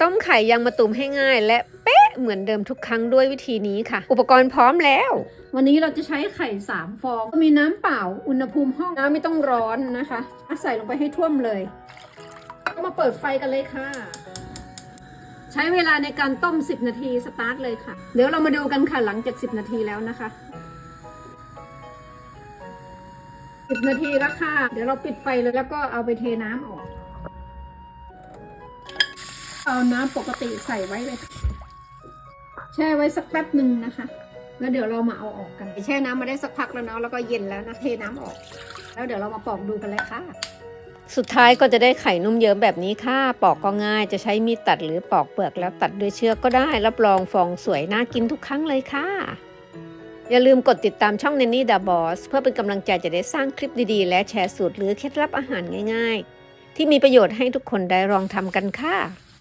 ต้มไข่ยางมะตูมให้ง่าย และเป๊ะเหมือนเดิมทุกครั้งด้วยวิธีนี้ค่ะ อุปกรณ์พร้อมแล้ว วันนี้เราจะใช้ไข่สามฟอง มีน้ำเปล่าอุณหภูมิห้องน้ำไม่ต้องร้อนนะคะใส่ลงไปให้ท่วมเลย ก็มาเปิดไฟกันเลยค่ะ ใช้เวลาในการต้ม 10 นาทีสตาร์ทเลยค่ะ เดี๋ยวเรามาดูกันค่ะหลังจาก 10 นาทีแล้วนะคะ 10 นาทีแล้วค่ะ เดี๋ยวเราปิดไฟเลยแล้วก็เอาไปเทน้ำออก เอาน้ำปกติใส่ไว้เลยค่ะแช่ไว้สักแป๊บหนึ่งนะคะ แล้วเดี๋ยวเรามาเอาออกกัน แช่น้ำมาได้สักพักแล้วเนาะ แล้วก็เย็นแล้วนะ เทน้ำออก แล้วเดี๋ยวเรามาปอกดูกันเลยค่ะ สุดท้ายก็จะได้ไข่นุ่มเยิ้มแบบนี้ค่ะ ปอกก็ง่าย จะใช้มีดตัดหรือปอกเปลือกแล้วตัดด้วยเชือกก็ได้ รับรองฟองสวยน่ากินทุกครั้งเลยค่ะอย่าลืมกดติดตามช่อง n นนี่ดาบอสเพื่อเป็นกำลังใจจะได้สร้างคลิปดีๆ และแชร์สูตรหรือเคล็ดลับอาหารง่าย ๆ ที่มีประโยชน์ให้ทุกคนได้ลองทำกันค่ะ